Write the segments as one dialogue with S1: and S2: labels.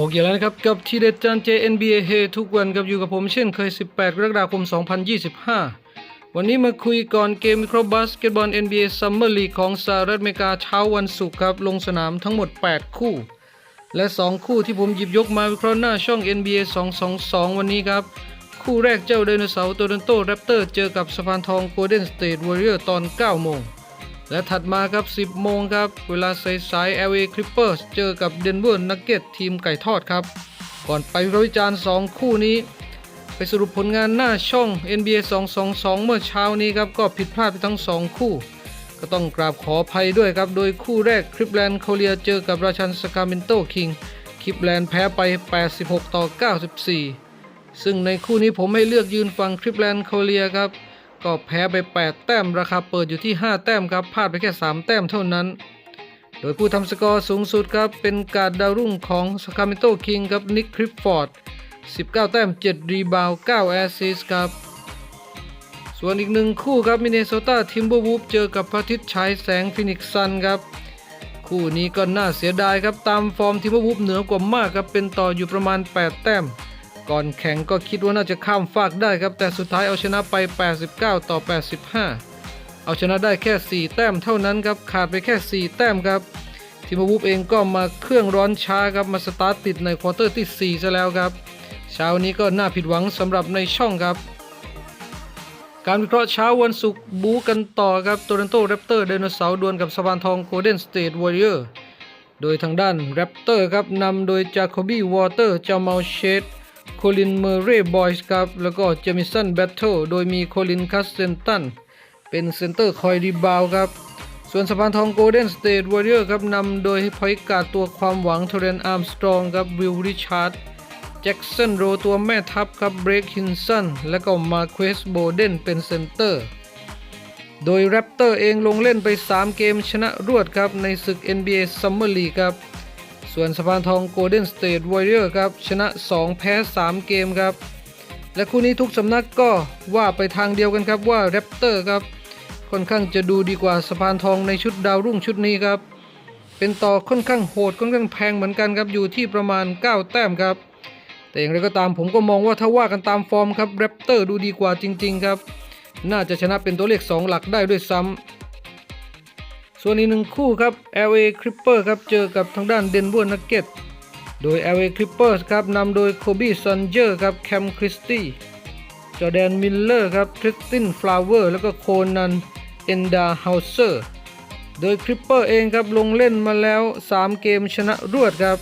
S1: พบกันแล้วนะครับกับทีเด็ดจาน JNBA เฮทุกวันกับอยู่กับผมเช่นเคย 18 กรกฎาคม 2025 วันนี้มาคุยก่อนเกมวิคราะห์บาสเกตบอล NBA Summer League ของสหรัฐอเมริกาเช้าวันศุกร์ครับ ลงสนามทั้งหมด 8 คู่ และ 2 คู่ที่ผมหยิบยกมาวิเคราะห์หน้าช่อง NBA 222 วันนี้ครับ คู่แรกเจ้าไดโนเสาร์โตลอนโตแรปเตอร์เจอกับสะพานทอง Golden State Warrior ตอน 9 โมง และถัดมาครับ 10 โมงครับ เวลาสายๆ LA Clippers เจอกับ Denver Nuggets ทีมไก่ทอดครับ ก่อนไปวิพิจารณ์ 2 คู่นี้ ไปสรุปผลงานหน้าช่อง NBA 222 เมื่อเช้านี้ครับ ก็ผิดพลาดไปทั้ง 2 คู่ ก็ต้องกราบขออภัยด้วยครับ โดยคู่แรกคลิปแลนด์โคเลียเจอกับราชันสกาเมนโตคิงคลิปแลนด์แพ้ไป 86 ต่อ 94 ซึ่งในคู่นี้ผมให้เลือกยืนฝั่งคลิปแลนด์โคเลียครับ ก็แพ้ไป 8 แต้มราคาเปิดอยู่ที่ 5 แต้มครับพลาดไปแค่ 3 แต้มเท่านั้น โดยผู้ทำสกอร์สูงสุดครับเป็นการดาวรุ่งของสคาเมโตคิงครับนิกคริปฟอร์ด 19 แต้ม 7 รีบาว9แอสซิสครับ ส่วนอีกหนึ่งคู่ครับมินเนโซตาทิมเบอร์วูฟเจอกับพระอาทิตย์ฉายแสงฟินิกซ์ซันครับ คู่นี้ก็น่าเสียดายครับตามฟอร์มทิมเบอร์วูฟเหนือกว่ามากครับเป็นต่ออยู่ประมาณ 8 แต้ม ก่อนแข่งก็คิดว่าน่าจะข้ามฟากได้ครับ แต่สุดท้ายเอาชนะไป 89 ต่อ 85 เอาชนะได้แค่ 4 แต้มเท่านั้นครับ ขาดไปแค่ 4 แต้มครับทิมวูฟเองก็มาเครื่องร้อนช้าครับ มาสตาร์ทติดในควอเตอร์ที่ 4 ซะแล้วครับ เช้านี้ก็น่าผิดหวังสำหรับในช่องครับ การวิเคราะห์เช้าวันศุกร์บู๊กันต่อครับโตลอนโตแรปเตอร์ไดโนเสาร์ดวลกับสะพานทองโกลเด้นสเตทวอริเออร์โดยทางด้านแรปเตอร์ครับนำโดยจาโคบีวอเตอร์จามาเชด โคลินเมอร์เรย์บอยส์ครับ แล้วก็เจมิสันแบทเทิลโดยมีโคลินคัสเซนตันเป็นเซนเตอร์คอยรีบาวครับ ส่วนสะพานทองโกลเด้นสเตทวอริเออร์ครับนำโดยพอยการตัวความหวังเทเรนอาร์มสตรองครับวิลริชาร์ดแจ็กสันโรตัวแม่ทัพครับเบรกฮินสันและก็มาเควสโบเดนเป็นเซนเตอร์ โดยแรปเตอร์เองลงเล่นไป 3 เกมชนะรวดครับในศึก NBA Summer League ครับ ส่วนสะพานทอง Golden State Warrior ครับชนะ 2 แพ้ 3 เกมครับ และคู่นี้ทุกสำนักก็ว่าไปทางเดียวกันครับว่าแรปเตอร์ครับค่อนข้างจะดูดีกว่าสะพานทองในชุดดาวรุ่งชุดนี้ครับ เป็นต่อค่อนข้างโหดค่อนข้างแพงเหมือนกันครับอยู่ที่ประมาณ 9 แต้มครับ แต่อย่างไรก็ตามผมก็มองว่าถ้าว่ากันตามฟอร์มครับแรปเตอร์ดูดีกว่าจริง ๆ ครับ น่าจะชนะเป็นตัวเลข 2 หลักได้ด้วยซ้ำ ส่วนอีกหนึ่งคู่ครับ LA Clippers ครับเจอกับทางด้าน Denver Nuggets โดย LA Clippers ครับนำโดย Kobe Sanger ครับแคมคริสตี้จอแดนมิลเลอร์ครับทริสตินฟลาวเวอร์แล้วก็โคนันเอนดาเฮาเซอร์โดย Clipper เองครับลงเล่นมาแล้ว 3 เกมชนะรวดครับ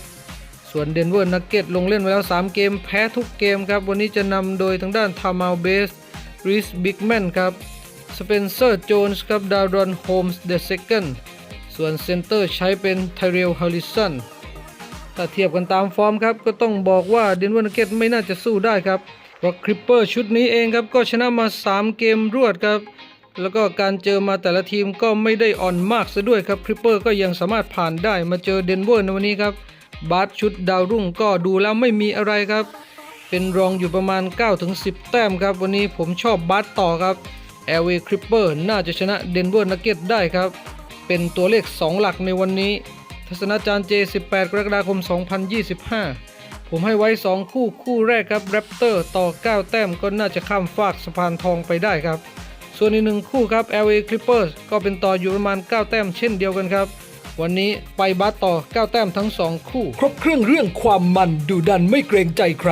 S1: ส่วนเดนเวอร์นักเก็ตลงเล่นมาแล้ว 3 เกมแพ้ทุกเกมครับ วันนี้จะนำโดยทางด้านทามาลเบสริสบิ๊กแมนครับ สเปนเซอร์โจนส์ครับดารอนโฮมส์เดอะเซคันส่วนเซนเตอร์ใช้เป็นไทเรลฮาริสันถ้าเทียบกันตามฟอร์มครับ ก็ต้องบอกว่าเดนเวอร์นักเก็ตไม่น่าจะสู้ได้ครับเพราะคริปเปอร์ชุดนี้เองครับ ก็ชนะมา 3 เกมรวดครับ แล้วก็การเจอมาแต่ละทีมก็ไม่ได้อ่อนมากซะด้วยครับคริปเปอร์ก็ยังสามารถผ่านได้มาเจอเดนเวอร์ในวันนี้ครับบาสชุดดาวรุ่งก็ดูแล้วไม่มีอะไรครับ เป็นรองอยู่ประมาณ 9-10 แต้มครับ วันนี้ผมชอบบาสต่อครับ LA Clipper น่าจะชนะเดนเวอร์นักเก็ตได้ครับ เป็นตัวเลข 2 หลักในวันนี้ ทัศนาจารย์ J 18 กรกฎาคม 2025 ผมให้ไว้ 2 คู่คู่แรกครับแรปเตอร์ต่อ 9 แต้มก็น่าจะข้ามฟากสะพานทองไปได้ครับ ส่วนอีกหนึ่งคู่ครับ LA Clippers ก็เป็นต่ออยู่ประมาณ 9 แต้มเช่นเดียวกันครับ วันนี้ไปบาสต่อ 9 แต้มทั้ง 2 คู่ ครบเครื่องเรื่องความมันดูดันไม่เกรงใจใคร